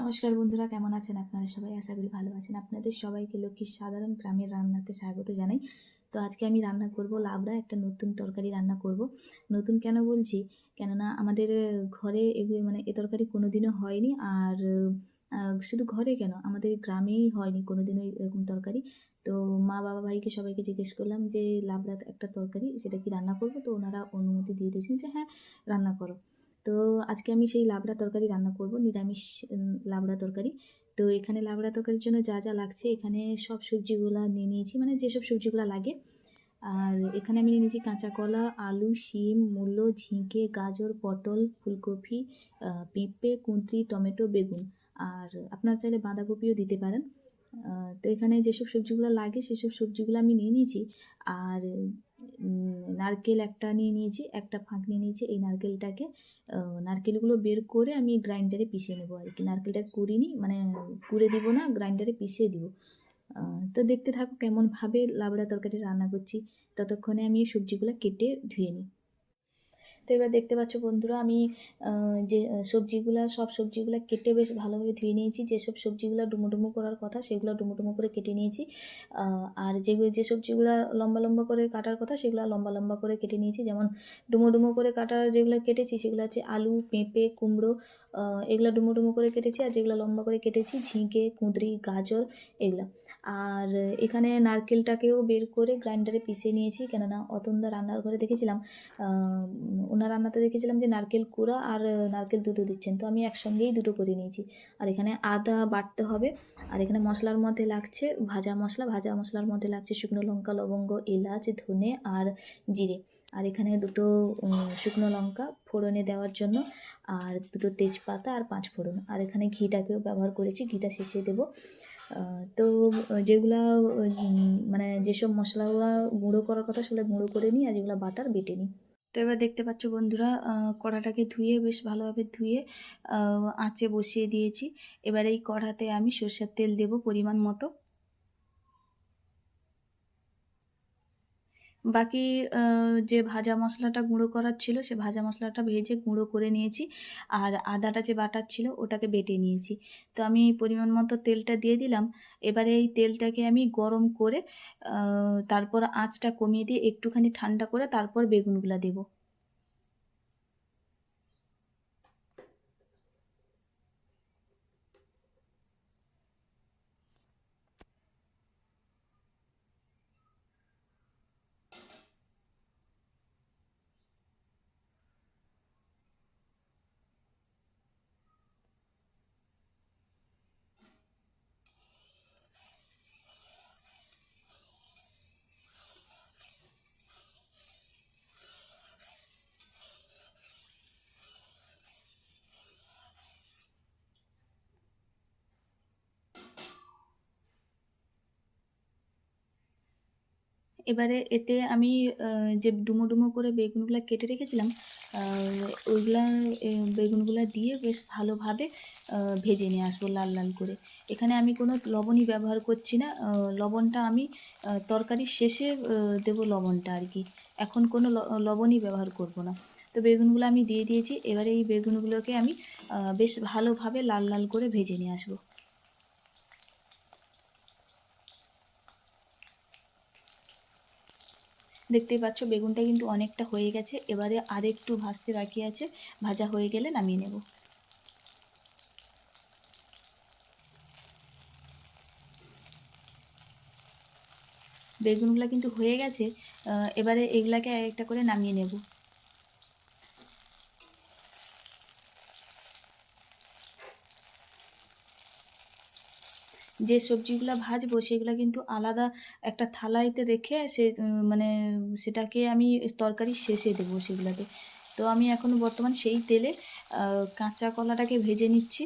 নমস্কার বন্ধুরা, কেমন আছেন আপনারা সবাই? আশা করি ভালো আছেন। আপনাদের সবাইকে লক্ষ্মীর সাধারণ গ্রামের রান্নাতে স্বাগত জানাই। তো আজকে আমি রান্না করব লাবড়া একটা নতুন তরকারি রান্না করব। নতুন কেন বলছি? কেননা আমাদের ঘরে এগুলো মানে এ তরকারি কোনোদিনও হয়নি আর শুধু ঘরে কেন? আমাদের গ্রামেই হয়নি কোনোদিনও এরকম তরকারি। তো মা বাবা ভাইকে সবাইকে জিজ্ঞেস করলাম যে লাবড়া একটা তরকারি, সেটা কি রান্না করব? তো ওনারা অনুমতি দিয়ে দিয়েছেন যে হ্যাঁ রান্না করো। তো আজকে আমি সেই লাবড়া তরকারি রান্না করব, নিরামিষ লাবড়া তরকারি। তো এখানে লাবড়া তরকারির জন্য যা যা লাগছে, এখানে সব সবজিগুলো নিয়ে নিয়েছি মানে যেসব সবজিগুলো লাগে। আর এখানে আমি নিয়ে নিয়েছি কাঁচা কলা আলু, শিম, মূলো, ঝিঙে, গাজর, পটল, ফুলকপি পেঁপে, কুঁদরি, টমেটো, বেগুন। আর আপনার চাইলে বাঁধাকপিও দিতে পারেন। তো এখানে যেসব সবজিগুলো লাগে, সেসব সবজিগুলো আমি নিয়ে নিয়েছি। আর নারকেল একটা নিয়ে নিয়েছি, একটা ফাঁক নিয়ে নিয়েছি, এই নারকেলটাকে নারকেলগুলো বের করে আমি গ্রাইন্ডারে পিষে নেব আর কি। নারকেলটা কুড়িনি মানে কুড়ে দিব না, গ্রাইন্ডারে পিষে দিব। তো দেখতে থাকো কেমনভাবে লাবড়া তরকারি রান্না করছি। ততক্ষণে আমি সবজিগুলো কেটে ধুয়ে নিই। তো এবার দেখতে পাচ্ছ বন্ধুরা, আমি যে সবজিগুলো, সব সবজিগুলো কেটে বেশ ভালোভাবে ধুয়ে নিয়েছি। যেসব সবজিগুলো ডুমো ডুমো করার কথা, সেগুলো ডুমো ডুমো করে কেটে নিয়েছি। আর যেগুলো যে সবজিগুলো লম্বা লম্বা করে কাটার কথা, সেগুলো লম্বা লম্বা করে কেটে নিয়েছি। যেমন ডুমো ডুমো করে কাটা যেগুলো কেটেছি, সেগুলো হচ্ছে আলু, পেঁপে, কুমড়ো এগুলো ডুমো ডুমো করে কেটেছি। আর যেগুলো লম্বা করে কেটেছি, ঝিঙে, কুঁদরি, গাজর, এগুলো। আর এখানে নারকেলটাকেও বের করে গ্রাইন্ডারে পিষে নিয়েছি। কেননা, অতন্দা রান্নার ঘরে দেখেছিলাম ওনার রান্নাতে দেখেছিলাম যে নারকেল কুড়া আর নারকেল দুধও দিচ্ছেন। তো আমি একসঙ্গেই দুটো করে নিয়েছি। আর এখানে আদা বাটতে হবে। আর এখানে মশলার মধ্যে লাগছে ভাজা মশলা। ভাজা মশলার মধ্যে লাগছে শুকনো লঙ্কা, লবঙ্গ, এলাচ, ধনে আর জিরে। আর এখানে দুটো শুকনো লঙ্কা ফোড়নে দেওয়ার জন্য। আর দুটো তেজপাতা আর পাঁচ ফোড়ন। আর এখানে ঘিটাকেও ব্যবহার করেছি। ঘিটা শেষে দেবো। তো যেগুলা মানে যেসব মশলাগুলো গুঁড়ো করার কথা সেগুলো গুঁড়ো করে নিই আর যেগুলো বাটার বেটে নিই। তো এবার দেখতে পাচ্ছ বন্ধুরা কড়াটাকে ধুয়ে বেশ ভালোভাবে ধুয়ে আঁচে বসিয়ে দিয়েছি। এবার এই কড়াতে আমি সর্ষের তেল দেব পরিমাণ মতো। বাকি যে ভাজা মশলাটা গুঁড়ো করার ছিল, সে ভাজা মশলাটা ভেজে গুঁড়ো করে নিয়েছি। আর আদাটা যে বাটার ছিল, ওটাকে বেটে নিয়েছি। তো আমি পরিমাণ মতো তেলটা দিয়ে দিলাম। এবারে এই তেলটাকে আমি গরম করে তারপর আঁচটা কমিয়ে দিয়ে একটুখানি ঠান্ডা করে তারপর বেগুনগুলা দেবো। এবারে এতে আমি যে ডুমো ডুমো করে বেগুনগুলো কেটে রেখেছিলাম ওইগুলা বেগুনগুলা দিয়ে বেশ ভালোভাবে ভেজে নিয়ে আসব লাল লাল করে। এখানে আমি কোনো লবণই ব্যবহার করছি না লবণটা আমি তরকারির শেষে দেবো লবণটা আর কি। এখন কোনো লবণই ব্যবহার করব না। তো বেগুনগুলো আমি দিয়ে দিয়েছি, এবারে এই বেগুনগুলোকে আমি বেশ ভালোভাবে লাল লাল করে ভেজে নিয়ে আসব। দেখতেই পাচ্ছ, বেগুনটা কিন্তু অনেকটা হয়ে গেছে। এবারে আর একটু ভাজতে বাকি আছে। ভাজা হয়ে গেলে নামিয়ে নেব। বেগুনগুলো কিন্তু হয়ে গেছে। এবারে এগুলাকে এক একটা করে নামিয়ে নেব। যে সবজিগুলো ভাজবো, সেগুলো কিন্তু আলাদা একটা থালাইতে রেখে সে মানে সেটাকে আমি তরকারি শেষে দেবো সেগুলোতে। তো আমি এখন বর্তমান সেই তেলে কাঁচা কলাটাকে ভেজে নিচ্ছি।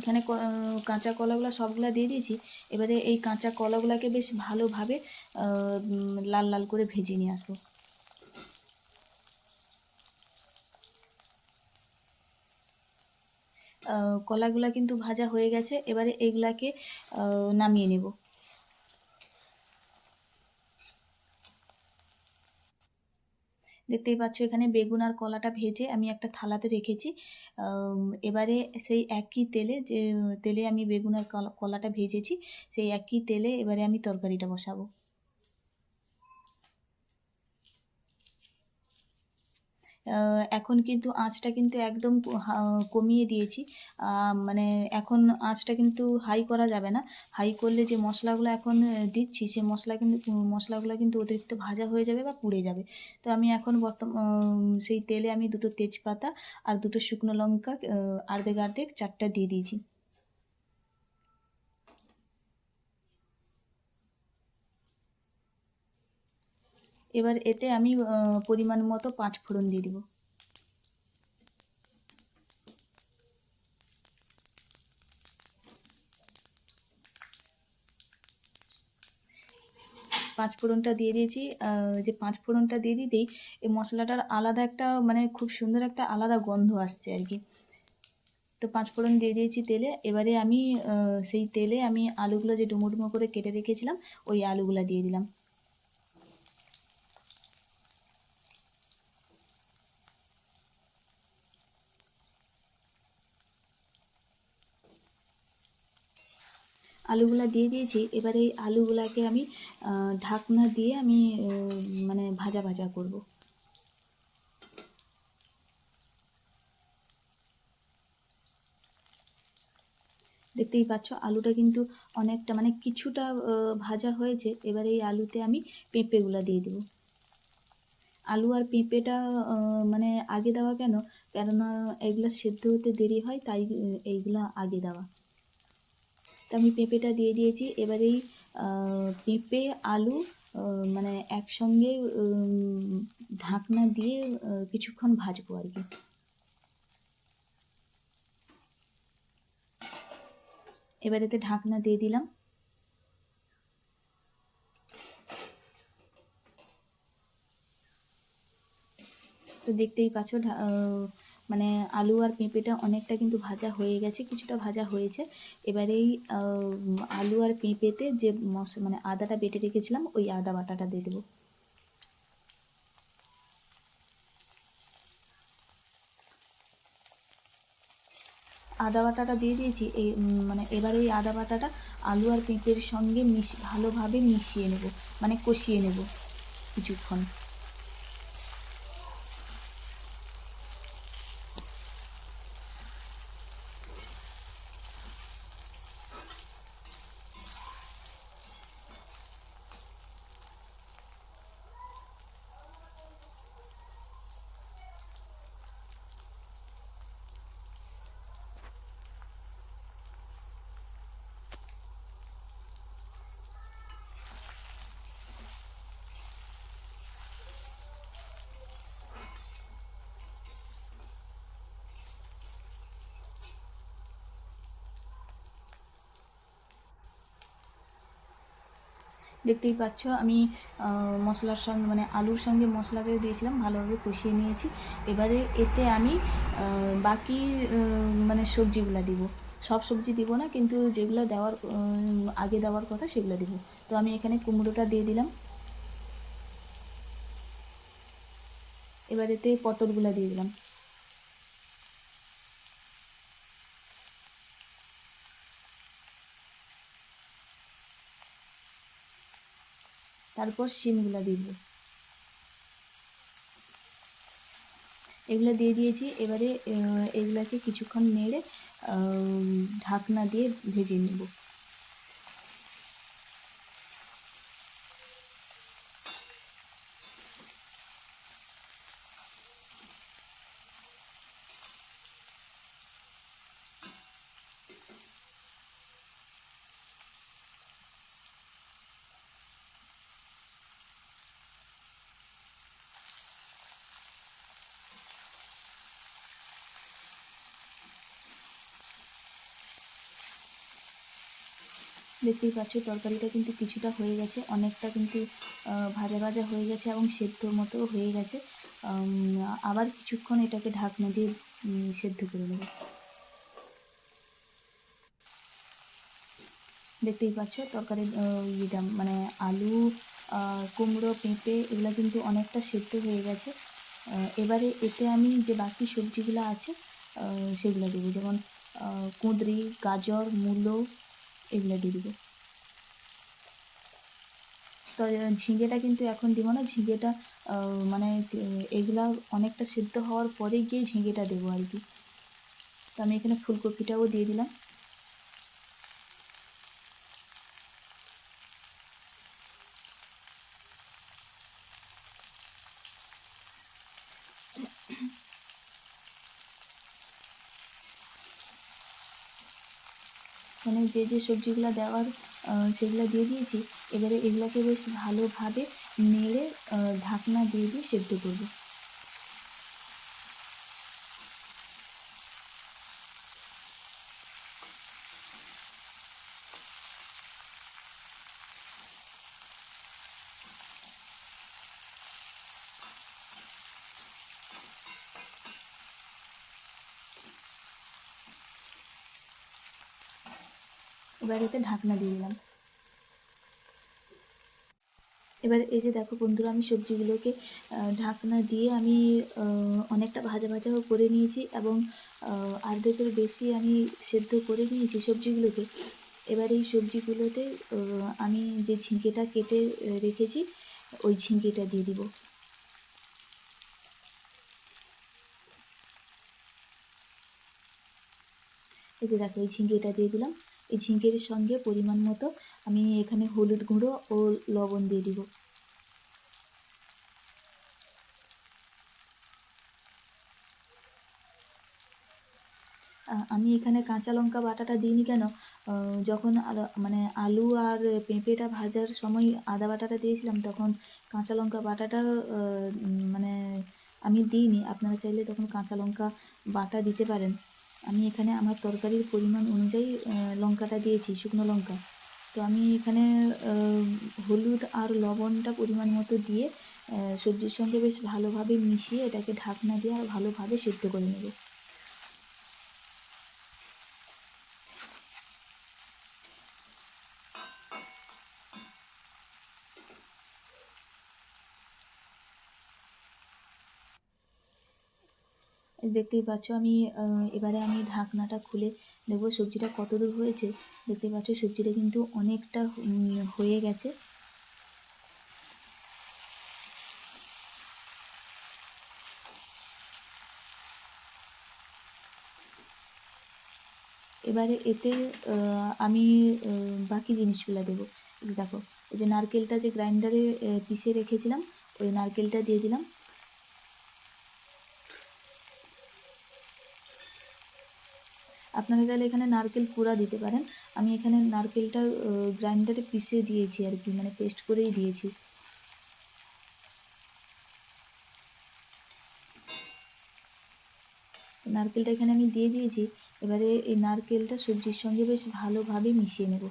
এখানে কাঁচা কলাগুলো সবগুলো দিয়ে দিয়েছি। এবারে এই কাঁচা কলাগুলোকে বেশ ভালোভাবে লাল লাল করে ভেজে নিয়ে আসব। কলাগুলা কিন্তু ভাজা হয়ে গেছে, এবারে এগুলাকে নামিয়ে নেব। দেখতেই পাচ্ছ এখানে বেগুন আর কলাটা ভেজে আমি একটা থালাতে রেখেছি। এবারে সেই একই তেলে যে, তেলে আমি বেগুন আর কলা- কলাটা ভেজেছি, সেই একই তেলে এবারে আমি তরকারিটা বসাবো। এখন কিন্তু আঁচটা কিন্তু একদম কমিয়ে দিয়েছি। মানে এখন আঁচটা কিন্তু হাই করা যাবে না। হাই করলে যে মশলাগুলো এখন দিচ্ছি, সে মশলা কিন্তু, মশলাগুলো কিন্তু অতিরিক্ত ভাজা হয়ে যাবে বা পুড়ে যাবে। তো আমি এখন বর্তমান সেই তেলে আমি দুটো তেজপাতা আর দুটো শুকনো লঙ্কা আর্ধেক আর্ধেক চারটা দিয়ে দিয়েছি। এবার এতে আমি পরিমাণ মতো পাঁচ ফোড়ন দিয়ে দিব। পাঁচ ফোড়নটা দিয়ে দিয়েছি। যে পাঁচ ফোড়নটা দিয়ে দিতেই এই মশলাটার আলাদা একটা মানে খুব সুন্দর একটা আলাদা গন্ধ আসছে আর কি। তো পাঁচ ফোড়ন দিয়ে দিয়েছি তেলে। এবারে আমি সেই তেলে আমি আলুগুলো যে ডুমো ডুমো করে কেটে রেখেছিলাম, ওই আলুগুলো দিয়ে দিলাম। আলুগুলা দিয়ে দিয়েছি। এবারে এই আলুগুলাকে আমি ঢাকনা দিয়ে আমি মানে ভাজা ভাজা করব। দেখতেই পাচ্ছ, আলুটা কিন্তু অনেকটা মানে কিছুটা ভাজা হয়েছে। এবারে এই আলুতে আমি পেঁপেগুলা দিয়ে দেবো। আলু আর পেঁপেটা মানে আগে দেওয়া কেন? কেননা এগুলো সেদ্ধ হতে দেরি হয়, তাই এইগুলো আগে দেওয়া। তো আমি পেঁপেটা দিয়ে দিয়েছি। এবারেই আহ, পেঁপে আলু মানে একসঙ্গে ঢাকনা দিয়ে কিছুক্ষণ ভাজবো আর কি। এবার এতে ঢাকনা দিয়ে দিলাম। তো দেখতেই পাচ্ছ মানে আলু আর পেঁপেটা অনেকটা কিন্তু ভাজা হয়ে গেছে কিছুটা ভাজা হয়েছে। এবারেই আহ, আলু আর পেঁপেতে যে মশ মানে আদাটা বেটে রেখেছিলাম ওই আদা বাটাটা দিয়ে দেবো। আদা বাটাটা দিয়ে দিয়েছি এই মানে এবারে এই আদা বাটাটা আলু আর পেঁপের সঙ্গে মিশ ভালোভাবে মিশিয়ে নেব মানে কষিয়ে নেব কিছুক্ষণ। দেখতেই পাচ্ছ। আমি মশলার সঙ্গে মানে আলুর সঙ্গে মশলাটা দিয়েছিলাম, ভালোভাবে কষিয়ে নিয়েছি। এবারে এতে আমি বাকি মানে সবজিগুলো দিব। সব সবজি দিব না, কিন্তু যেগুলো দেওয়ার আগে দেওয়ার কথা সেগুলো দিব। তো আমি এখানে কুমড়োটা দিয়ে দিলাম। এবার এতে পটলগুলো দিয়ে দিলাম। তারপর শিমগুলো দিব। এগুলো দিয়ে দিয়েছি এবারে এগুলোকে কিছুক্ষণ নেড়ে ঢাকনা দিয়ে ভেজে নেব। দেখতেই পাচ্ছ, তরকারিটা কিন্তু কিছুটা হয়ে গেছে, অনেকটা কিন্তু ভাজা ভাজা হয়ে গেছে এবং সেদ্ধ মতো হয়ে গেছে। আবার কিছুক্ষণ এটাকে ঢাকনা দিয়ে সেদ্ধ করে নেব। দেখতেই পাচ্ছ তরকারি ইয়েটা মানে আলু কুমড়ো, পেঁপে, এগুলো কিন্তু অনেকটা সেদ্ধ হয়ে গেছে। এবারে এতে আমি যে বাকি সবজিগুলো আছে সেগুলো দেবো। যেমন কুঁদরি, গাজর, মূলো এগুলো দিয়ে দিব। তো ঝিঙেটা কিন্তু এখন দিব না। ঝিঙেটা মানে এগুলা অনেকটা সিদ্ধ হওয়ার পরে গিয়ে ঝিঙেটা দেবো আর কি। তো, আমি এখানে ফুলকপিটাও দিয়ে দিলাম। মানে যে যে সবজিগুলো দেওয়ার সেগুলো দিয়ে দিয়েছি, এবারে এগুলোকে বেশ ভালোভাবে নেড়ে ঢাকনা দিয়ে দিয়ে সেদ্ধ করব। এবার এতে ঢাকনা দিয়ে দিলাম। এবার এই যে দেখো বন্ধুরা আমি সবজিগুলোকে ঢাকনা দিয়ে আমি অনেকটা ভাজা ভাজাও করে নিয়েছি এবং আহ, অর্ধেকের বেশি আমি সেদ্ধ করে নিয়েছি সবজিগুলোকে। এবার এই সবজিগুলোতে আমি যে ঝিঙ্কেটা কেটে রেখেছি ওই ঝিঙ্কেটা দিয়ে দিব। এই যে দেখো এই ঝিঙ্গেটা দিয়ে দিলাম। এই ঝিঙ্গের সঙ্গে পরিমাণ মতো আমি এখানে হলুদ গুঁড়ো ও লবণ দিয়ে দিব। আমি এখানে কাঁচা লঙ্কা বাটাটা দিইনি কেন? যখন মানে আলু আর পেঁপেটা ভাজার সময় আদা বাটাটা দিয়েছিলাম, তখন কাঁচা লঙ্কা বাটাটা মানে আমি দিইনি। আপনারা চাইলে তখন কাঁচা লঙ্কা বাটা দিতে পারেন। আমি এখানে আমার তরকারির পরিমাণ অনুযায়ী লঙ্কাটা দিয়েছি, শুকনো লঙ্কা। তো আমি এখানে হলুদ আর লবণটা পরিমাণ মতো দিয়ে সবজির সঙ্গে বেশ ভালোভাবে মিশিয়ে এটাকে ঢাকনা দিয়ে আর ভালোভাবে সেদ্ধ করে নেব। দেখতেই পাচ্ছ আমি এবারে আমি ঢাকনাটা খুলে দেখব সবজিটা কত দূর হয়েছে। দেখতেই পাচ্ছ সবজিটা কিন্তু অনেকটা হয়ে গেছে। এবারে এতে আমি বাকি জিনিসগুলো দেবো। দেখো, এই যে নারকেলটা যে গ্রাইন্ডারে পিষে রেখেছিলাম, ওই নারকেলটা দিয়ে দিলাম। আপনারা চাইলে এখানে নারকেল পুরা দিতে পারেন। আমি এখানে নারকেলটা গ্রাইন্ডারে পিষে দিয়েছি আর কি মানে পেস্ট করেই দিয়েছি। নারকেলটা এখানে আমি দিয়ে দিয়েছি। এবারে এই নারকেলটা সবজির সঙ্গে বেশ ভালোভাবে মিশিয়ে নেব।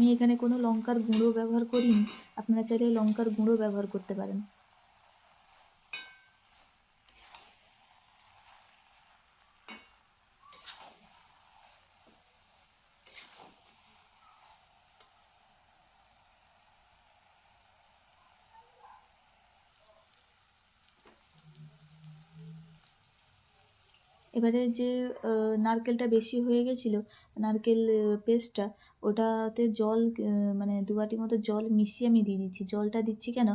আমি এখানে কোনো লঙ্কার গুঁড়ো ব্যবহার করিনি, আপনারা চাইলে লঙ্কার গুঁড়ো ব্যবহার করতে পারেন। এবারে যে নারকেলটা বেশি হয়ে গেছিল, নারকেল পেস্টটা ওটাতে জল মানে দু বাটি মতো জল মিশিয়ে আমি দিয়ে দিচ্ছি। জলটা দিচ্ছি কেন?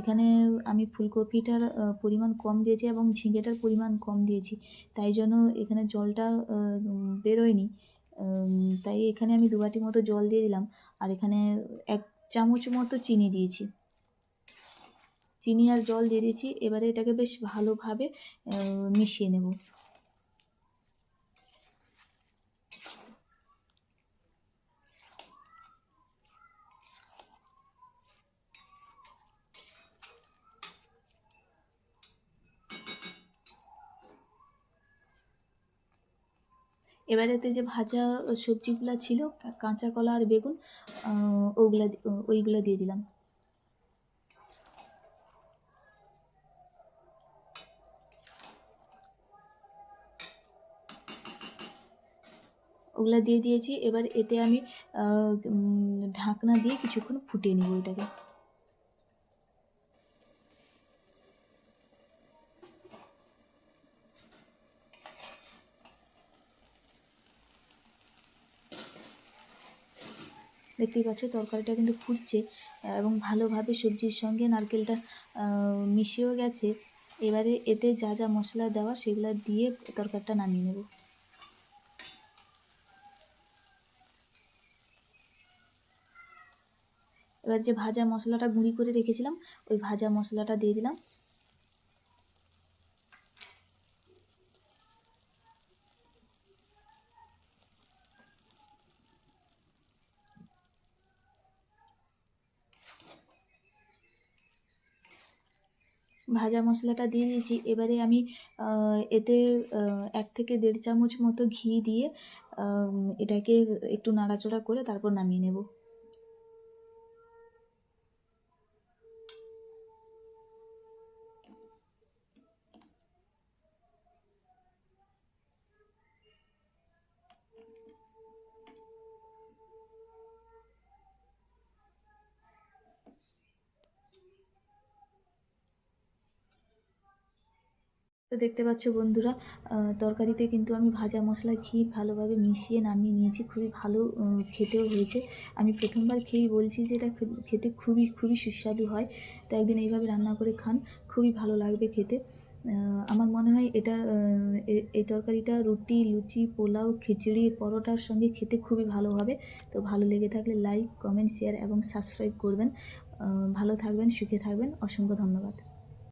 এখানে আমি ফুলকপিটার পরিমাণ কম দিয়েছি এবং ঝিঙেটার পরিমাণ কম দিয়েছি। তাই জন্য এখানে জলটা বেরোয়নি। তাই এখানে আমি দু বাটি মতো জল দিয়ে দিলাম। আর এখানে এক চামচ মতো চিনি দিয়েছি। চিনি আর জল দিয়ে দিয়েছি। এবারে এটাকে বেশ ভালোভাবে মিশিয়ে নেব। এবারেতে যে ভাজা সবজিগুলো ছিল কাঁচা কলা আর বেগুন ওগুলা ওইগুলো দিয়ে দিলাম। ওগুলো দিয়ে দিয়েছি। এবার এতে আমি ঢাকনা দিয়ে কিছুক্ষণ ফুটিয়ে নিব এটাকে দেখতেই পাচ্ছ, তরকারিটা কিন্তু ফুটছে এবং ভালোভাবে সবজির সঙ্গে নারকেলটা মিশেও গেছে। এবারে এতে যা যা মশলা দেওয়া সেগুলো দিয়ে তরকারিটা নামিয়ে নেব। এবার যে ভাজা মশলাটা গুঁড়ি করে রেখেছিলাম, ওই ভাজা মশলাটা দিয়ে দিলাম। ভাজা মশলাটা দিয়ে দিয়েছি। এবারে আমি এতে এক থেকে দেড় চামচ মতো ঘি দিয়ে এটাকে একটু নাড়াচড়া করে তারপর নামিয়ে নেব। তো দেখতে পাচ্ছ বন্ধুরা তরকারিতে কিন্তু আমি ভাজা মশলা, ঘি ভালোভাবে মিশিয়ে নামিয়ে নিয়েছি, খুবই ভালো খেতেও হয়েছে। আমি প্রথমবার খেয়েই বলছি যে এটা খেতে খুবই খুবই সুস্বাদু হয় তো একদিন এইভাবে রান্না করে খান, খুবই ভালো লাগবে খেতে। আমার মনে হয় এটা এই তরকারিটা রুটি, লুচি, পোলাও, খিচুড়ি, পরোটার সঙ্গে খেতে খুবই ভালো হবে। তো ভালো লেগে থাকলে লাইক, কমেন্ট, শেয়ার এবং সাবস্ক্রাইব করবেন। ভালো থাকবেন, সুখে থাকবেন। অসংখ্য ধন্যবাদ।